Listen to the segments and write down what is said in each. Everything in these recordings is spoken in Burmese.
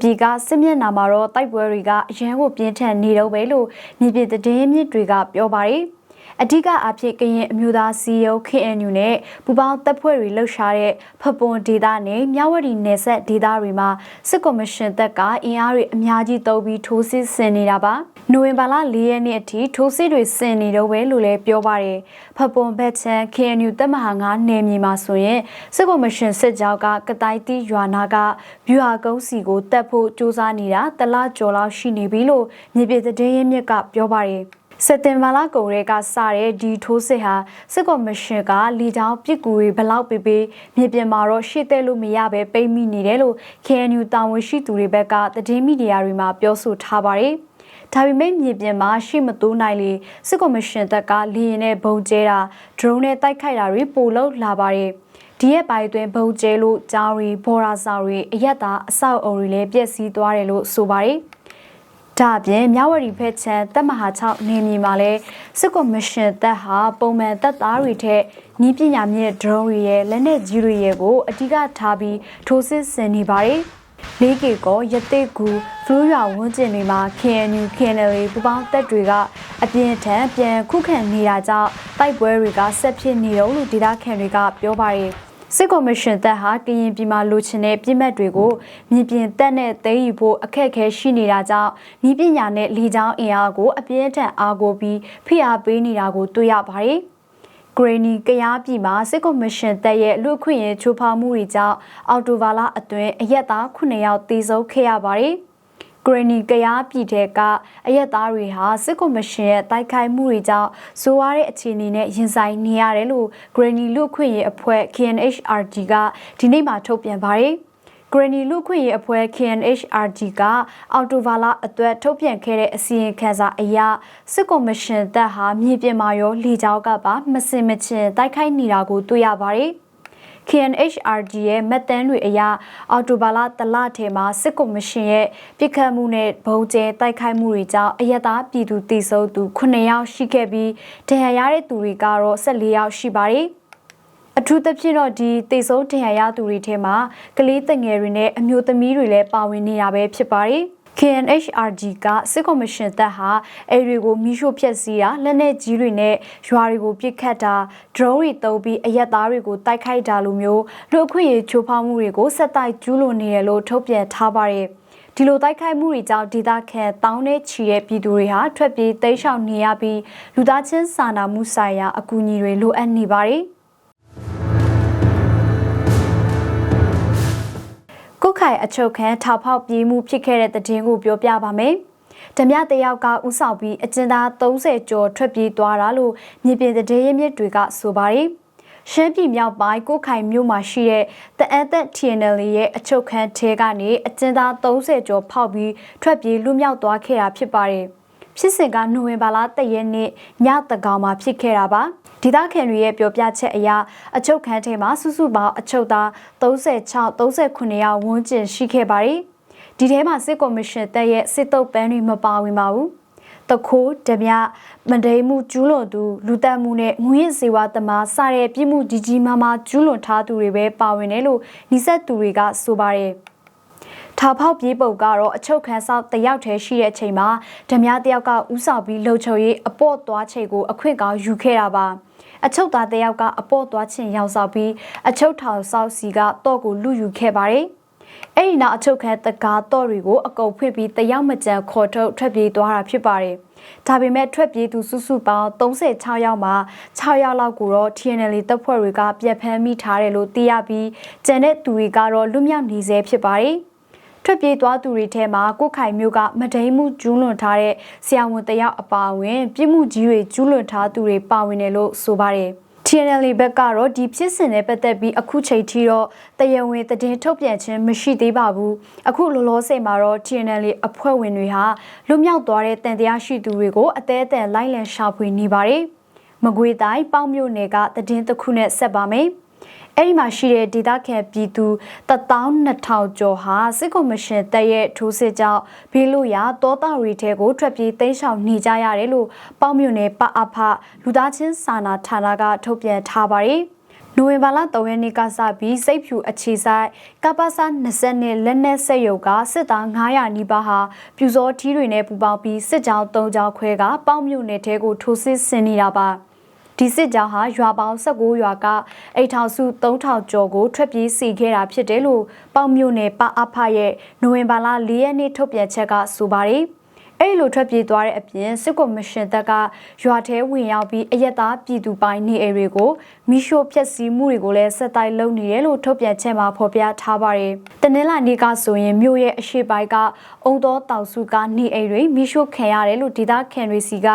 ပြည်ကစစ်မျက်နှာမှာတော့တိုက်ပွဲတွေကအရန်ကိုပြင်းထန်နေတော့ပဲလို့မြေပြင်သတင်းမြစ်တွေကပြောပါတယ် အဓိကအဖြစ်ကရင်အမျိုးသားစီယုံ KNU နဲ့ပူပေါင်းတပ်ဖွဲ့တွေလှုပ်ရှားတဲ့ဖပွန်ဒေသနဲ့မြဝတီနယ်စပ်ဒေသတွေမှာစစ်ကော်မရှင်တပ်ကအင်အားတွေအများကြီးတုံးပြီးထိုးစစ်ဆင်နေတာပါနိုဝင်ဘာလ၄ရက်နေ့အထိထိုးစစ်တွေဆင်နေတော့ပဲလို့လည်းပြောပါတယ်ဖပွန်ဘက်ချန် KNU တပ်မဟာ9နယ်မြေမှာဆိုရင်စစ်ကော်မရှင်စစ်ကြောင်းကကတိုက်တီရွာနာကဗျူဟာကုန်းစီကိုတက်ဖို့စ조사နေတာတလားကျော်လောက်ရှိနေပြီလို့မြေပြင်သတင်းရင်းမြစ်ကပြောပါတယ် စက်တင်ဘာလကုန်ရဲကစတဲ့ဒီထိုးစစ်ဟာစစ်ကော်မရှင်ကလီချောင်းပြစ်ကူတွေဘလောက်ပေးပေးမြေပြင်မှာတော့ရှေ့သက်လို့မရပဲပိတ်မိနေတယ်လို့ KNU တာဝန်ရှိသူတွေဘက်ကသတင်းမီဒီယာတွေမှာပြောဆိုထားပါတယ်။ဒါပေမဲ့မြေပြင်မှာရှိမတိုးနိုင်လေစစ်ကော်မရှင်တပ်ကလေရင်နဲ့ဘုံကျဲတာ drone နဲ့တိုက်ခိုက်တာတွေပိုလုပ်လာပါတယ်။ဒီရက်ပိုင်းအတွင်းဘုံကျဲလို့ကြောင်းရီဘော်ရာစာတွေအရက်သားအဆောက်အုံတွေလည်းပျက်စီးသွားတယ်လို့ဆိုပါတယ်။ ဒါအပြင်မြဝတီဖက်ချန်တပ်မဟာ6နေမြေမှာလဲစစ်ကော်မရှင်တပ်ဟာပုံမှန်တပ်သားတွေထက်နီးပညာမြင့်ဒရုန်းတွေရဲ့လက်နက်ကြီးတွေရဲ့ကိုအဓိကထားပြီးထိုးစစ်ဆင်နေပါတယ်။လေးကေကောရတိကူဖလူးရွာဝန်းကျင်တွေမှာ KNU KNL ပူပေါင်းတပ်တွေကအပြင်းထန်ပြန်ခုခံနေတာကြောင့်တိုက်ပွဲတွေကဆက်ဖြစ်နေတော့လို့ဒေသခံတွေကပြောပါတယ်။ စစ်ကော်မရှင်တပ်ဟာကရင်ပြည်မှာလိုချင်တဲ့ပြည်မတ်တွေကိုမြင်ပြင်တပ်နဲ့သိမ်းယူဖို့အခက်အခဲရှိနေတာကြောင့်ဤပညာနဲ့လီချောင်းအင်အားကိုအပြင်းထန်အားကိုပြီးဖိအားပေးနေတာကိုတွေ့ရပါတယ်။ဂရနီကရားပြည်မှာစစ်ကော်မရှင်တပ်ရဲ့လူခွင့်ရေးချိုးဖောက်မှုတွေကြောင့်အော်တိုဘာလအတွင်းအရက်သား9ယောက်တေဆုံးခဲ့ရပါတယ်။ ဂရနီကရားပြည်ထဲကအရက်သားတွေဟာစစ်ကော်မရှင်ရဲ့တိုက်ခိုက်မှုတွေကြောင့်ဆိုးရတဲ့အခြေအနေနဲ့ရင်ဆိုင်နေရတယ်လို့ဂရနီလူခွင့်ရေးအဖွဲ့ KNHRG ကဒီနေ့မှထုတ်ပြန်ပါတယ်ဂရနီလူခွင့်ရေးအဖွဲ့ KNHRG ကအော်တိုဗာလာအတွက်ထုတ်ပြန်ခဲ့တဲ့အစီရင်ခံစာအရစစ်ကော်မရှင်တပ်ဟာမြေပြင်မှာရောလေကြောင်းကပါမစင်မချင်တိုက်ခိုက်နေတာကိုတွေ့ရပါတယ်။ KNHRG ရဲ့မှတ်တမ်းတွေအရအော်တိုဘာလတလထဲမှာစစ်ကော်မရှင်ရဲ့ပြစ်ခတ်မှုနဲ့ဗုံးကျဲတိုက်ခိုက်မှုတွေကြောင့်အယက်သားပြည်သူတိစုံသူ9ယောက်ရှိခဲ့ပြီးဒဏ်ရာရတဲ့သူတွေကတော့14ယောက်ရှိပါတယ်။အထူးသဖြင့်တော့ဒီတေဆုံးထင်ရရသူတွေထဲမှာကလေးတငယ်တွေနဲ့အမျိုးသမီးတွေလည်းပါဝင်နေတာပဲဖြစ်ပါတယ်။ KNHRG ကစစ်ကော်မရှင်တပ်ဟာအဲတွေကိုမိရှို့ဖျက်ဆီးတာလက်နက်ကြီးတွေနဲ့ရွာတွေကိုပစ်ခတ်တာ drone တွေတုံးပြီးအရက်သားတွေကိုတိုက်ခိုက်တာလိုမျိုးလူအခွင့်အရေးချိုးဖောက်မှုတွေကိုဆက်တိုက်ကျူးလွန်နေတယ်လို့ထုတ်ပြန်ထားပါတယ်ဒီလိုတိုက်ခိုက်မှုတွေကြောင့်ဒေသခံတောင်းနဲ့ချီတဲ့ပြည်သူတွေဟာထွက်ပြေးတိမ်းရှောင်နေရပြီးလူသားချင်းစာနာမှုဆိုင်ရာအကူအညီတွေလိုအပ်နေပါတယ်။ ခိုင်အချုပ်ခန်းထောက်ဖောက်ပြေးမှုဖြစ်ခဲ့တဲ့တဲ့တင်ကိုပြောပြပါမယ်။ဓမြတယောက်ကဥဆောင်ပြီးအကျဉ်းသား30ကျော်ထွက်ပြေးသွားတာလို့မြေပြင်တဲ့ရမြစ်တွေကဆိုပါတယ်။ရှမ်းပြည်မြောက်ပိုင်းကိုခိုင်မြို့မှာရှိတဲ့တအန်သက် TNL ရဲ့အချုပ်ခန်းထဲကနေအကျဉ်းသား30ကျော်ဖောက်ပြီးထွက်ပြေးလွတ်မြောက်သွားခဲ့တာဖြစ်ပါတယ်။ ဖြစ်စဉ်ကနိုဝင်ဘာလတရက်နေ့ညတကောင်မှာဖြစ်ခဲ့တာပါ။ဒေသခံတွေရဲ့ပြောပြချက်အရအချုပ်ခန်းထဲမှာစုစုပေါင်းအချုပ်သား36 39ယောက်ဝန်းကျင်ရှိခဲ့ပါတယ်။ဒီထဲမှာစစ်ကော်မရှင်တပ်ရဲ့စစ်တုပ်ပန်းတွေမပါဝင်ပါဘူး။တခိုးဓမြမဒိမှုကျူးလွန်သူလူတက်မှုနဲ့ငွေစေဝါသမားစတဲ့ပြည်မှုကြီးကြီးမားမားကျူးလွန်ထားသူတွေပဲပါဝင်တယ်လို့နှိစက်သူတွေကဆိုပါတယ်။ ထာဖောက်ပြေးပုတ်ကတော့အချုပ်ခန်းဆောက်တယောက်တည်းရှိတဲ့အချိန်မှာဓမြတယောက်ကဥဆောင်ပြီးလှုပ်ချုပ်ရေးအပေါ့သွားချိန်ကိုအခွင့်ကောင်းယူခဲ့တာပါ။အချုပ်သားတယောက်ကအပေါ့သွားချင်းရောက်ဆောင်ပြီးအချုပ်ထောင်ဆောက်စီကတော့ကိုလူယူခဲ့ပါတယ်။အဲ့ဒီနောက်အချုပ်ခန်းတကားတော့တွေကိုအကုပ်ဖွင့်ပြီးတယောက်မကြံခေါ်ထုတ်ထွက်ပြေးသွားတာဖြစ်ပါတယ်။ဒါပေမဲ့ထွက်ပြေးသူစုစုပေါင်း36ယောက်မှာ6ယောက်လောက်ကိုတော့ TNL တပ်ဖွဲ့တွေကပြက်ဖမ်းမိထားတယ်လို့သိရပြီးကျန်တဲ့သူတွေကတော့လွတ်မြောက်နေဆဲဖြစ်ပါတယ်။ ထွက်ပြေးသွားသူတွေထဲမှာကိုခိုင်မျိုးကမဒိန်မှုကျူးလွန်ထားတဲ့ဆရာဝန်တယောက်အပါအဝင်ပြစ်မှုကြီးတွေကျူးလွန်ထားသူတွေပါဝင်တယ်လို့ဆိုပါတယ်။ TNL ဘက်ကတော့ဒီဖြစ်စဉ်နဲ့ပတ်သက်ပြီးအခုချိန်ထိတော့တရားဝင်သတင်းထုတ်ပြန်ခြင်းမရှိသေးပါဘူးအခုလောလောဆယ်မှာတော့ TNL အဖွဲ့ဝင်တွေဟာလွတ်မြောက်သွားတဲ့တန်တရားရှိသူတွေကိုအသေးအံလိုက်လံရှာဖွေနေပါတယ်မကွေတိုင်းပေါင်းမြို့နယ်ကသတင်းတစ်ခုနဲ့ဆက်ပါမယ် အဲ့ဒီမှာရှိတဲ့ဒေသခံပြည်သူ12000ကျော်ဟာစစ်ကော်မရှင်တပ်ရဲ့ထိုးစစ်ကြောင့်ဘေးလို့ရတောတာရီထဲကိုထွက်ပြေးတိမ်းရှောင်နေကြရတယ်လို့ပေါင်းမြို့နယ်ပအဖလူသားချင်းစာနာဌာနကထုတ်ပြန်ထားပါတယ်။ဒနိုဝင်ဘာလ3ရက်နေ့ကစပြီးစိတ်ဖြူအခြေဆိုင်ကပ္ပစာ20နှစ်လက်နက်ဆက်ရုပ်ကစစ်သား900နီးပါးဟာပြူစောထီးတွေနဲ့ပူးပေါင်းပြီးစစ်ကြောင်း3ကြောင်းခွဲကပေါင်းမြို့နယ်ထဲကိုထိုးစစ်ဆင်နေတာပါ ဒီစစ်ကြောင်းဟာရွာပေါင်း19ရွာကအိတ်ထောင်စု3000ကျော်ကိုထွက်ပြေးစီခဲ့တာဖြစ်တယ်လို့ပေါင်းမြို့နယ်ပအဖရဲ့နိုဝင်ဘာလ4ရက်နေ့ထုတ်ပြန်ချက်ကဆိုပါတယ်။ အဲ့လိုထွက်ပြေးသွားတဲ့အပြင်စစ်ကော်မရှင်တပ်ကရွာထဲဝင်ရောက်ပြီးအရက်သားပြည်သူပိုင်းနေအိမ်တွေကိုမိရှို့ဖျက်ဆီးမှုတွေကိုလည်းဆက်တိုက်လုပ်နေတယ်လို့ထုတ်ပြန်ချက်မှာဖော်ပြထားပါတယ်။တနင်္လာနေ့ကဆိုရင်မြို့ရဲ့အရှိပိုင်းကအုံတော်တောင်စုကနေအိမ်တွေမိရှို့ခံရတယ်လို့ဒေသခံတွေစီက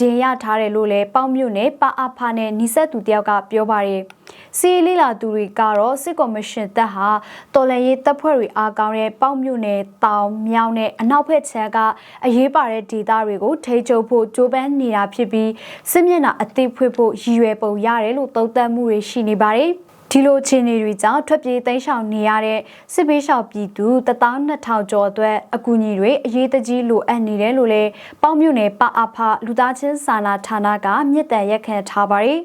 တည်င်းရထားတယ်လို့လည်းပေါင်းမြို့နယ်ပအဖနဲ့နီဆက်သူတယောက်ကပြောပါတယ်။စီလေးလာသူတွေကတော့စစ်ကော်မရှင်တပ်ဟာတော်လန်ရေးတပ်ဖွဲ့တွေအားကောင်းတဲ့ပေါက်မြို့နယ်တောင်မြောင်းနဲ့အနောက်ဘက်ခြမ်းကအရေးပါတဲ့ဒေသတွေကိုထိချုပ်ဖို့ကြိုးပမ်းနေတာဖြစ်ပြီးစစ်မျက်နှာအသိဖွင့်ဖို့ရည်ရွယ်ပုံရတယ်လို့သုံးသပ်မှုတွေရှိနေပါတယ်ဒီလိုအခြေအနေတွေကြောင့်ထွက်ပြေးသိမ်းရှောင်နေရတဲ့စစ်ပေးရှောင်ပြည်သူ12000ကျော်အတွက်အကူအညီတွေအရေးတကြီးလိုအပ်နေတယ်လို့လည်းပေါင်းမြို့နယ်ပအဖလူသားချင်းစာနာဌာနကမြစ်တန်ရက်ခံထားပါတယ်